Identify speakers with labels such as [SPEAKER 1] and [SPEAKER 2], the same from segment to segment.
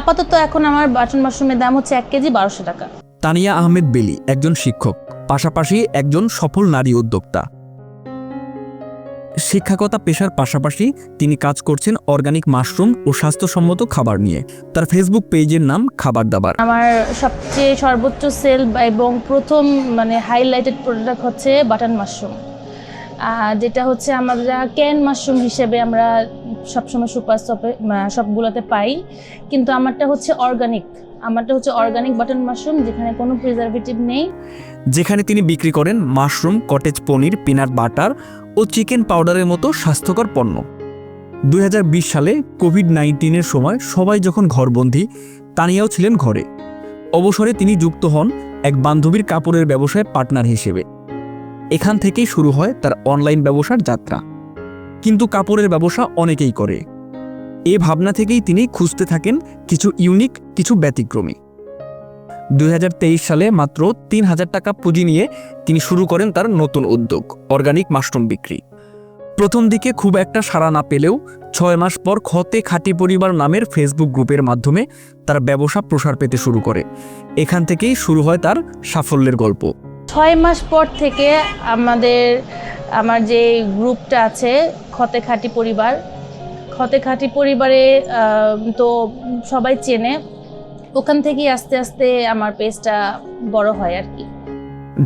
[SPEAKER 1] আপাতত এখন আমার বাটন মাশরুমের দাম হচ্ছে এক কেজি বারোশো টাকা।
[SPEAKER 2] তানিয়া আহমেদ বেলি একজন শিক্ষক পাশাপাশি একজন সফল নারী উদ্যোক্তা। শিক্ষকতা পেশার পাশাপাশি তিনি কাজ করছেন অর্গানিক মাশরুম ও স্বাস্থ্যসম্মত খাবার নিয়ে। তার ফেসবুক পেজের নাম খাবার দাবার।
[SPEAKER 1] আমার সবচেয়ে সর্বোচ্চ সেল এবং প্রথম মানে হাইলাইটেড প্রোডাক্ট হচ্ছে বাটন মাশরুম। যেটা হচ্ছে আমরা ক্যান মাশরুম হিসেবে আমরা সবসময় সুপার শপে সবগুলোতে পাই। কিন্তু আমারটা হচ্ছে অর্গানিক আমারটা হচ্ছে অর্গানিক বাটন মাশরুম যেখানে কোনো প্রিজারভেটিভ নেই।
[SPEAKER 2] যেখানে তিনি বিক্রি করেন mushroom cottage paneer peanut butter ও চিকেন পাউডারের মতো স্বাস্থ্যকর পণ্য। দুই হাজার বিশ সালে কোভিড নাইন্টিনের সময় সবাই যখন ঘরবন্দি তানিয়াও ছিলেন ঘরে। অবসরে তিনি যুক্ত হন এক বান্ধবীর কাপড়ের ব্যবসায় পার্টনার হিসেবে। এখান থেকেই শুরু হয় তার অনলাইন ব্যবসার যাত্রা। কিন্তু কাপড়ের ব্যবসা অনেকেই করে। এ ভাবনা থেকেই তিনি খুঁজতে থাকেন কিছু ইউনিক কিছু ব্যতিক্রমী। দুই হাজার তেইশ সালে মাত্র তিন হাজার টাকা পুঁজি নিয়ে তিনি শুরু করেন তার নতুন উদ্যোগ অর্গানিক মাশরুম বিক্রি। প্রথম দিকে খুব একটা সাড়া না পেলেও ছয় মাস পর খতে খাঁটি পরিবার নামের ফেসবুক গ্রুপের মাধ্যমে তার ব্যবসা প্রসার পেতে শুরু করে। এখান থেকেই শুরু হয় তার সাফল্যের গল্প।
[SPEAKER 1] ছয় মাস পর থেকে আমাদের, আমার যে গ্রুপটা আছে খতে খাঁটি পরিবার খতে খাঁটি পরিবারে তো সবাই চেনে। ওখান থেকেই আস্তে আস্তে আমার পেজটা বড় হয় আর কি।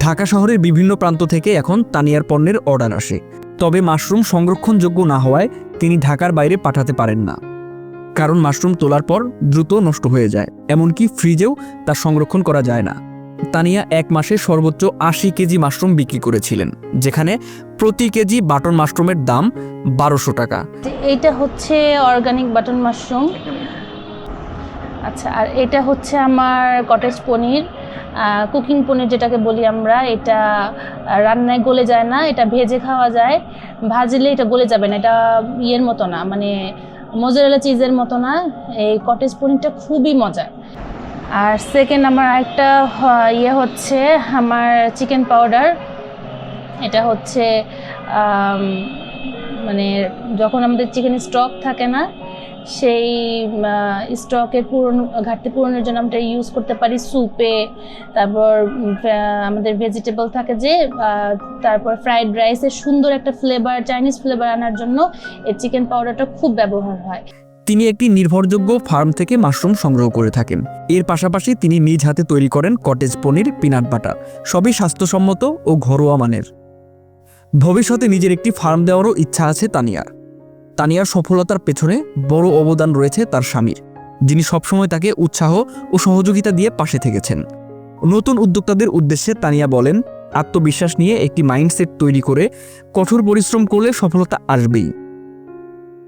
[SPEAKER 2] ঢাকা শহরের বিভিন্ন প্রান্ত থেকে এখন তানিয়ার পণ্যের অর্ডার আসে। তবে মাশরুম সংরক্ষণযোগ্য না হওয়ায় তিনি ঢাকার বাইরে পাঠাতে পারেন না। কারণ মাশরুম তোলার পর দ্রুত নষ্ট হয়ে যায়, এমনকি ফ্রিজেও তা সংরক্ষণ করা যায় না। তানিয়া এক মাসে সর্বোচ্চ আশি কেজি মাশরুম বিক্রি করেছিলেন, যেখানে প্রতি কেজি বাটন মাশরুমের দাম বারোশো টাকা।
[SPEAKER 1] এইটা হচ্ছে অর্গানিক বাটন মাশরুম। আচ্ছা আর এটা হচ্ছে আমার কটেজ পনির। কুকিং পনির যেটাকে বলি আমরা, এটা রান্নায় গলে যায় না, এটা ভেজে খাওয়া যায়। ভাজলে এটা গলে যাবে না, এটা ইয়ের মতো না মানে মোজারেলা চিজের মতো না। এই কটেজ পনিরটা খুবই মজার। আর সেকেন্ড আমার একটা ইয়ে হচ্ছে আমার চিকেন পাউডার এটা হচ্ছে মানে যখন আমাদের চিকেন স্টক থাকে না, সেই স্টকের পূরণ, ঘাটতি পূরণের জন্য আমরা ইউজ করতে পারি স্যুপে তারপর আমাদের ভেজিটেবল থাকে যে তারপর ফ্রাইড রাইসের সুন্দর একটা ফ্লেভার চাইনিজ ফ্লেভার আনার জন্য এই চিকেন পাউডারটা খুব ব্যবহার হয়।
[SPEAKER 2] তিনি একটি নির্ভরযোগ্য ফার্ম থেকে মাশরুম সংগ্রহ করে থাকেন। এর পাশাপাশি তিনি নিজ হাতে তৈরি করেন কটেজ পনির, পিনাট বাটার, সবই স্বাস্থ্যসম্মত ও ঘরোয়া মানের। ভবিষ্যতে নিজের একটি ফার্ম দেওয়ারও ইচ্ছা আছে তানিয়ার। তানিয়ার সফলতার পেছনে বড় অবদান রয়েছে তার স্বামীর, যিনি সবসময় তাকে উৎসাহ ও সহযোগিতা দিয়ে পাশে থেকেছেন। নতুন উদ্যোক্তাদের উদ্দেশ্যে তানিয়া বলেন, আত্মবিশ্বাস নিয়ে একটি মাইন্ডসেট তৈরি করে কঠোর পরিশ্রম করলে সফলতা আসবেই।